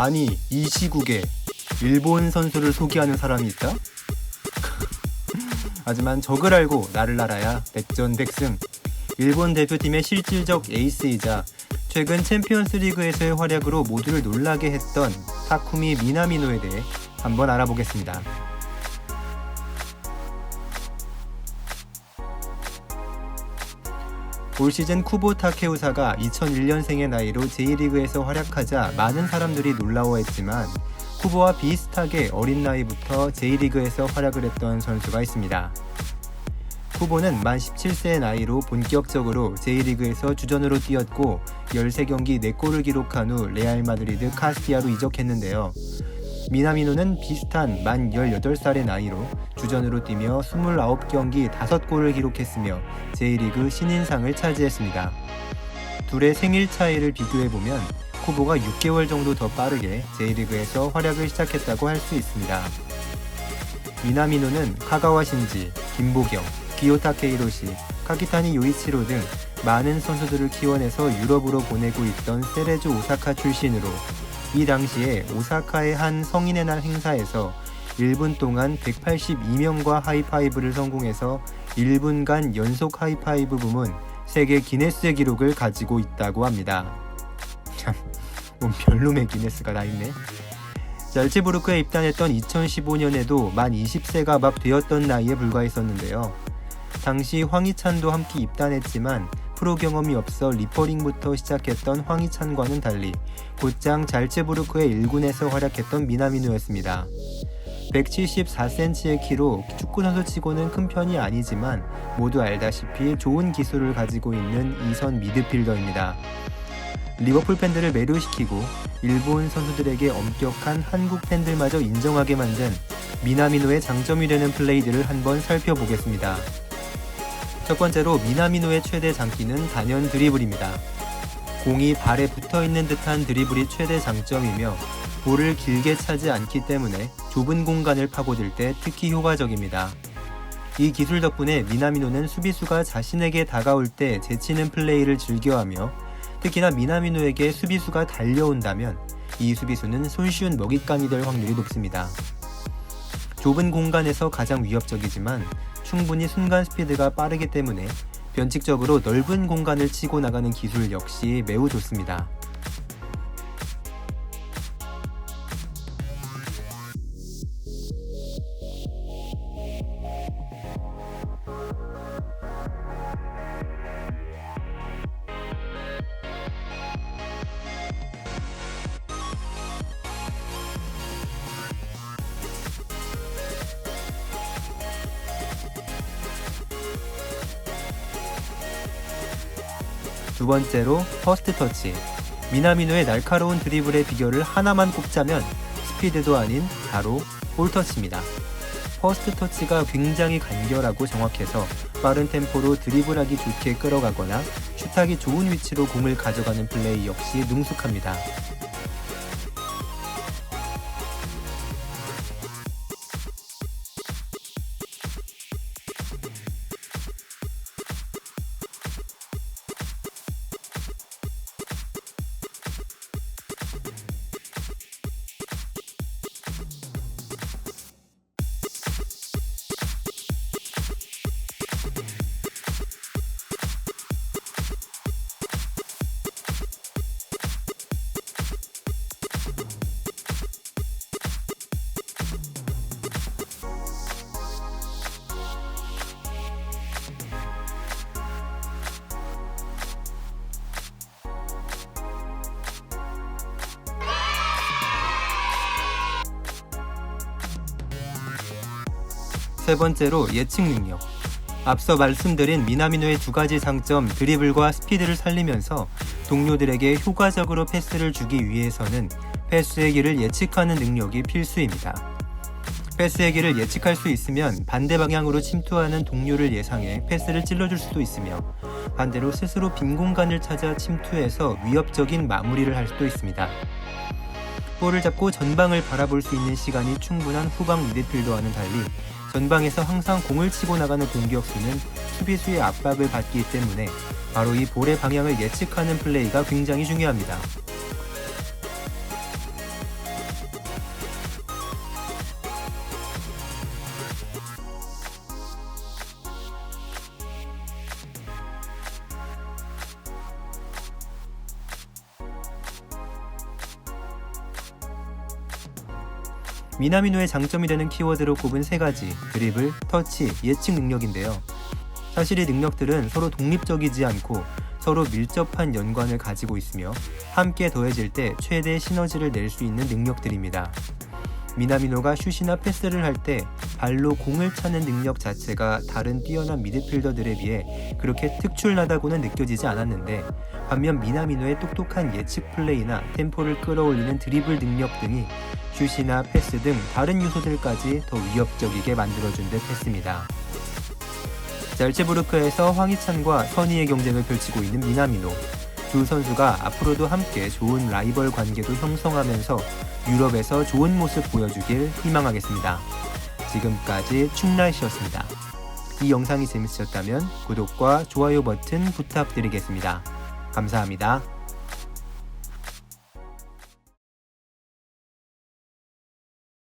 아니 이 시국에 일본 선수를 소개하는 사람이 있다? 하지만 적을 알고 나를 알아야 백전백승. 일본 대표팀의 실질적 에이스이자 최근 챔피언스 리그에서의 활약으로 모두를 놀라게 했던 타쿠미 미나미노에 대해 한번 알아보겠습니다. 올 시즌 쿠보 타케우사가 2001년생의 나이로 J리그에서 활약하자 많은 사람들이 놀라워했지만 쿠보와 비슷하게 어린 나이부터 J리그에서 활약을 했던 선수가 있습니다. 쿠보는 만 17세의 나이로 본격적으로 J리그에서 주전으로 뛰었고 13경기 4골을 기록한 후 레알 마드리드 카스티아로 이적했는데요. 미나미노는 비슷한 만 18살의 나이로 주전으로 뛰며 29경기 5골을 기록했으며 J리그 신인상을 차지했습니다. 둘의 생일 차이를 비교해보면 쿠보가 6개월 정도 더 빠르게 J리그에서 활약을 시작했다고 할 수 있습니다. 미나미노는 카가와 신지, 김보경, 기요타케 히로시, 카키타니 요이치로 등 많은 선수들을 키워내서 유럽으로 보내고 있던 세레주 오사카 출신으로 이 당시에 오사카의 한 성인의 날 행사에서 1분 동안 182명과 하이파이브를 성공해서 1분간 연속 하이파이브 부문 세계 기네스 기록을 가지고 있다고 합니다. 참, 뭔 별놈의 기네스가 다 있네. 잘츠부르크에 입단했던 2015년에도 만 20세가 막 되었던 나이에 불과했었는데요. 당시 황희찬도 함께 입단했지만 프로 경험이 없어 리퍼링부터 시작했던 황희찬과는 달리 곧장 잘츠부르크의 1군에서 활약했던 미나미누였습니다. 174cm의 키로 축구선수 치고는 큰 편이 아니지만 모두 알다시피 좋은 기술을 가지고 있는 이선 미드필더입니다. 리버풀 팬들을 매료시키고 일본 선수들에게 엄격한 한국 팬들마저 인정하게 만든 미나미노의 장점이 되는 플레이들을 한번 살펴보겠습니다. 첫 번째로 미나미노의 최대 장기는 단연 드리블입니다. 공이 발에 붙어 있는 듯한 드리블이 최대 장점이며 볼을 길게 차지 않기 때문에 좁은 공간을 파고들 때 특히 효과적입니다. 이 기술 덕분에 미나미노는 수비수가 자신에게 다가올 때 제치는 플레이를 즐겨하며 특히나 미나미노에게 수비수가 달려온다면 이 수비수는 손쉬운 먹잇감이 될 확률이 높습니다. 좁은 공간에서 가장 위협적이지만 충분히 순간 스피드가 빠르기 때문에 변칙적으로 넓은 공간을 치고 나가는 기술 역시 매우 좋습니다. 두 번째로 퍼스트 터치. 미나미노의 날카로운 드리블의 비결을 하나만 꼽자면 스피드도 아닌 바로 볼터치입니다. 퍼스트 터치가 굉장히 간결하고 정확해서 빠른 템포로 드리블하기 좋게 끌어가거나 슛하기 좋은 위치로 공을 가져가는 플레이 역시 능숙합니다. 세 번째로 예측 능력. 앞서 말씀드린 미나미노의 두 가지 장점 드리블과 스피드를 살리면서 동료들에게 효과적으로 패스를 주기 위해서는 패스의 길을 예측하는 능력이 필수입니다. 패스의 길을 예측할 수 있으면 반대 방향으로 침투하는 동료를 예상해 패스를 찔러줄 수도 있으며 반대로 스스로 빈 공간을 찾아 침투해서 위협적인 마무리를 할 수도 있습니다. 볼을 잡고 전방을 바라볼 수 있는 시간이 충분한 후방 미드필더와는 달리 전방에서 항상 공을 치고 나가는 공격수는 수비수의 압박을 받기 때문에 바로 이 볼의 방향을 예측하는 플레이가 굉장히 중요합니다. 미나미노의 장점이 되는 키워드로 꼽은 세 가지 드리블, 터치, 예측 능력인데요. 사실 이 능력들은 서로 독립적이지 않고 서로 밀접한 연관을 가지고 있으며 함께 더해질 때 최대 시너지를 낼 수 있는 능력들입니다. 미나미노가 슛이나 패스를 할 때 발로 공을 차는 능력 자체가 다른 뛰어난 미드필더들에 비해 그렇게 특출나다고는 느껴지지 않았는데 반면 미나미노의 똑똑한 예측 플레이나 템포를 끌어올리는 드리블 능력 등이 슛이나 패스 등 다른 요소들까지 더 위협적이게 만들어준 듯 했습니다. 젤체부르크에서 황희찬과 선의의 경쟁을 펼치고 있는 미나미노. 두 선수가 앞으로도 함께 좋은 라이벌 관계도 형성하면서 유럽에서 좋은 모습 보여주길 희망하겠습니다. 지금까지 충날씨였습니다. 이 영상이 재밌으셨다면 구독과 좋아요 버튼 부탁드리겠습니다. 감사합니다.